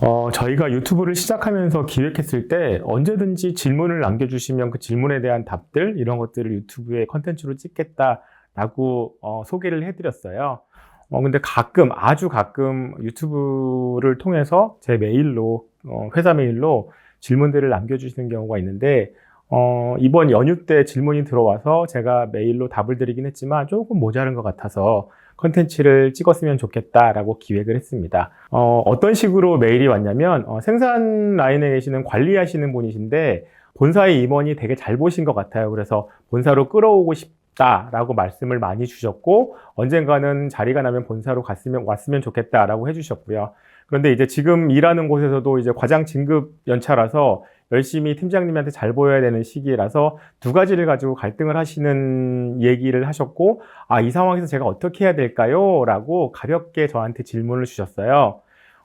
어, 저희가 유튜브를 시작하면서 기획했을 때 언제든지 질문을 남겨주시면 그 질문에 대한 답들 이런 것들을 유튜브에 컨텐츠로 찍겠다라고 어, 소개를 해드렸어요. 어, 근데 가끔 아주 가끔 유튜브를 통해서 제 메일로 어, 회사 메일로 질문들을 남겨주시는 경우가 있는데 어, 이번 연휴 때 질문이 들어와서 제가 메일로 답을 드리긴 했지만 조금 모자른 것 같아서 컨텐츠를 찍었으면 좋겠다라고 기획을 했습니다. 어, 떤 식으로 메일이 왔냐면 어, 생산 라인에 계시는 관리하시는 분이신데 본사의 임원이 되게 잘 보신 것 같아요. 그래서 본사로 끌어오고 싶다라고 말씀을 많이 주셨고 언젠가는 자리가 나면 본사로 갔으면 왔으면 좋겠다라고 해주셨고요. 그런데 이제 지금 일하는 곳에서도 이제 과장 진급 연차라서 열심히 팀장님한테 잘 보여야 되는 시기라서 두 가지를 가지고 갈등을 하시는 얘기를 하셨고, 아, 이 상황에서 제가 어떻게 해야 될까요? 라고 가볍게 저한테 질문을 주셨어요.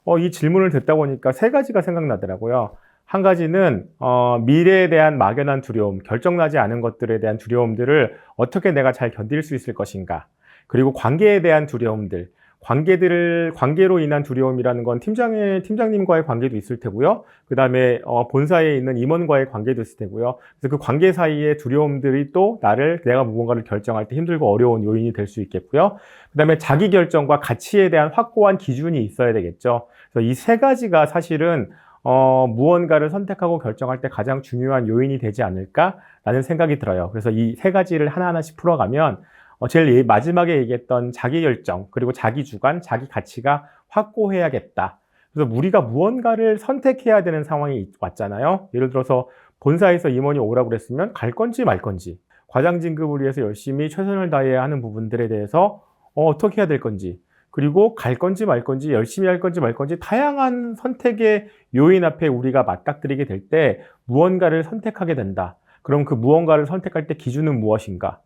어, 이 질문을 듣다 보니까 세 가지가 생각나더라고요. 한 가지는 어, 미래에 대한 막연한 두려움, 결정나지 않은 것들에 대한 두려움들을 어떻게 내가 잘 견딜 수 있을 것인가. 그리고 관계에 대한 두려움들, 관계들을 관계로 인한 두려움이라는 건 팀장의 팀장님과의 관계도 있을 테고요. 그 다음에 어, 본사에 있는 임원과의 관계도 있을 테고요. 그래서 그 관계 사이의 두려움들이 또 나를 내가 무언가를 결정할 때 힘들고 어려운 요인이 될 수 있겠고요. 그 다음에 자기 결정과 가치에 대한 확고한 기준이 있어야 되겠죠. 그래서 이 세 가지가 사실은 어, 무언가를 선택하고 결정할 때 가장 중요한 요인이 되지 않을까라는 생각이 들어요. 그래서 이 세 가지를 하나하나씩 풀어가면 어, 제일 마지막에 얘기했던 자기 결정, 그리고 자기 주관, 자기 가치가 확고해야겠다. 그래서 우리가 무언가를 선택해야 되는 상황이 왔잖아요. 예를 들어서 본사에서 임원이 오라고 그랬으면 갈 건지 말 건지, 과장 진급을 위해서 열심히 최선을 다해야 하는 부분들에 대해서 어, 떻게 해야 될 건지, 그리고 갈 건지 말 건지, 열심히 할 건지 말 건지, 다양한 선택의 요인 앞에 우리가 맞닥뜨리게 될 때 무언가를 선택하게 된다. 그럼 그 무언가를 선택할 때 기준은 무엇인가?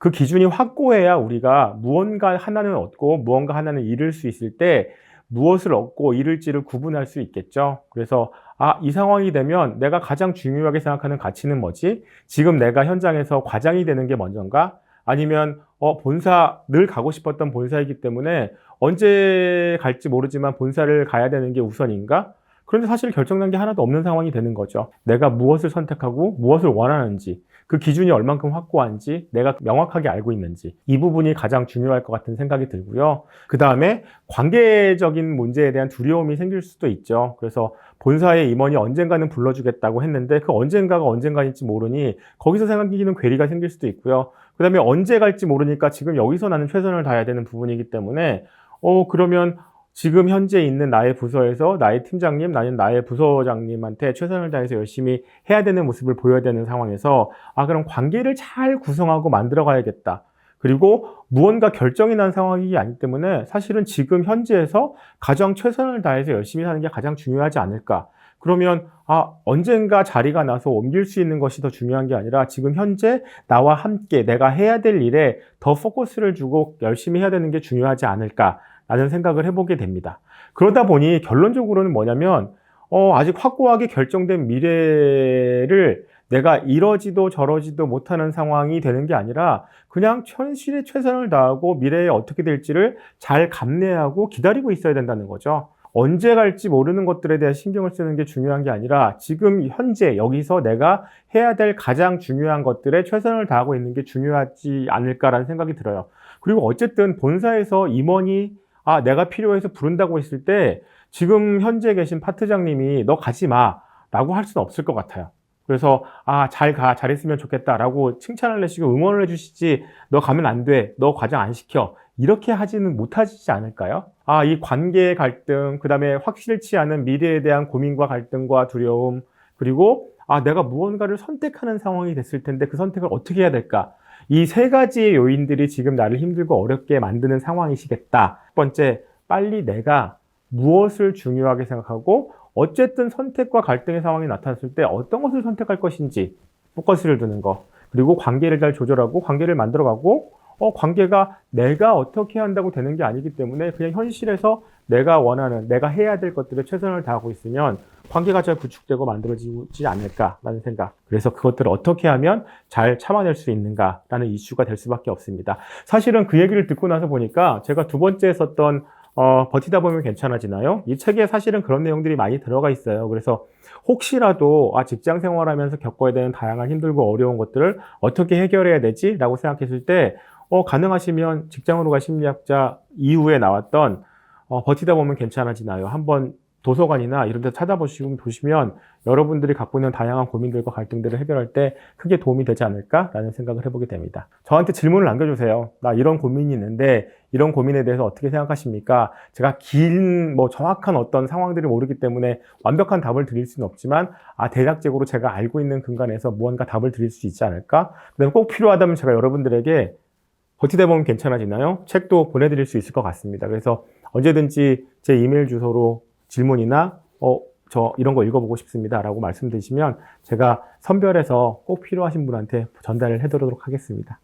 그 기준이 확고해야 우리가 무언가 하나는 얻고 무언가 하나는 잃을 수 있을 때 무엇을 얻고 잃을지를 구분할 수 있겠죠. 그래서 아, 이 상황이 되면 내가 가장 중요하게 생각하는 가치는 뭐지? 지금 내가 현장에서 과장이 되는 게 먼저인가? 아니면 어, 본사 늘 가고 싶었던 본사이기 때문에 언제 갈지 모르지만 본사를 가야 되는 게 우선인가? 그런데 사실 결정난 게 하나도 없는 상황이 되는 거죠. 내가 무엇을 선택하고 무엇을 원하는지. 그 기준이 얼만큼 확고한지 내가 명확하게 알고 있는지 이 부분이 가장 중요할 것 같은 생각이 들고요. 그 다음에 관계적인 문제에 대한 두려움이 생길 수도 있죠. 그래서 본사의 임원이 언젠가는 불러주겠다고 했는데 그 언젠가가 언젠가인지 모르니 거기서 생각이는 괴리가 생길 수도 있고요. 그 다음에 언제 갈지 모르니까 지금 여기서 나는 최선을 다해야 되는 부분이기 때문에 어 그러면 지금 현재 있는 나의 부서에서 나의 팀장님, 나는 나의 부서장님한테 최선을 다해서 열심히 해야 되는 모습을 보여야 되는 상황에서 아 그럼 관계를 잘 구성하고 만들어 가야겠다. 그리고 무언가 결정이 난 상황이 아니기 때문에 사실은 지금 현재에서 가장 최선을 다해서 열심히 하는 게 가장 중요하지 않을까. 그러면 아 언젠가 자리가 나서 옮길 수 있는 것이 더 중요한 게 아니라 지금 현재 나와 함께 내가 해야 될 일에 더 포커스를 주고 열심히 해야 되는 게 중요하지 않을까 라는 생각을 해보게 됩니다. 그러다 보니 결론적으로는 뭐냐면, 어, 아직 확고하게 결정된 미래를 내가 이러지도 저러지도 못하는 상황이 되는 게 아니라 그냥 현실에 최선을 다하고 미래에 어떻게 될지를 잘 감내하고 기다리고 있어야 된다는 거죠. 언제 갈지 모르는 것들에 대해 신경을 쓰는 게 중요한 게 아니라 지금 현재 여기서 내가 해야 될 가장 중요한 것들에 최선을 다하고 있는 게 중요하지 않을까라는 생각이 들어요. 그리고 어쨌든 본사에서 임원이 아, 내가 필요해서 부른다고 했을 때 지금 현재 계신 파트장님이 너 가지 마 라고 할 수는 없을 것 같아요. 그래서 아, 잘 가, 잘했으면 좋겠다 라고 칭찬을 내시고 응원을 해주시지 너 가면 안 돼, 너 과장 안 시켜 이렇게 하지는 못하시지 않을까요? 아, 이 관계의 갈등, 그 다음에 확실치 않은 미래에 대한 고민과 갈등과 두려움, 그리고 아, 내가 무언가를 선택하는 상황이 됐을 텐데 그 선택을 어떻게 해야 될까? 이 세 가지의 요인들이 지금 나를 힘들고 어렵게 만드는 상황이시겠다. 첫 번째, 빨리 내가 무엇을 중요하게 생각하고 어쨌든 선택과 갈등의 상황이 나타났을 때 어떤 것을 선택할 것인지 포커스를 두는 거. 그리고 관계를 잘 조절하고 관계를 만들어가고 어, 관계가 내가 어떻게 한다고 되는 게 아니기 때문에 그냥 현실에서 내가 원하는, 내가 해야 될 것들에 최선을 다하고 있으면 관계가 잘 구축되고 만들어지지 않을까라는 생각. 그래서 그것들을 어떻게 하면 잘 참아낼 수 있는가라는 이슈가 될 수밖에 없습니다. 사실은 그 얘기를 듣고 나서 보니까 제가 두 번째 썼던 어, 버티다 보면 괜찮아지나요? 이 책에 사실은 그런 내용들이 많이 들어가 있어요. 그래서 혹시라도 아, 직장 생활하면서 겪어야 되는 다양한 힘들고 어려운 것들을 어떻게 해결해야 되지? 라고 생각했을 때 어, 가능하시면 직장으로 가 심리학자 이후에 나왔던 어, 버티다 보면 괜찮아지나요? 한번 도서관이나 이런 데 찾아보시고 보시면 여러분들이 갖고 있는 다양한 고민들과 갈등들을 해결할 때 크게 도움이 되지 않을까라는 생각을 해보게 됩니다. 저한테 질문을 남겨주세요. 나 이런 고민이 있는데 이런 고민에 대해서 어떻게 생각하십니까? 제가 긴, 뭐 정확한 어떤 상황들을 모르기 때문에 완벽한 답을 드릴 수는 없지만 아, 대략적으로 제가 알고 있는 근간에서 무언가 답을 드릴 수 있지 않을까? 그다음에 꼭 필요하다면 제가 여러분들에게 버티다 보면 괜찮아지나요? 책도 보내드릴 수 있을 것 같습니다. 그래서 언제든지 제 이메일 주소로 질문이나 어, 저 이런 거 읽어보고 싶습니다. 라고 말씀드리시면 제가 선별해서 꼭 필요하신 분한테 전달을 해드리도록 하겠습니다.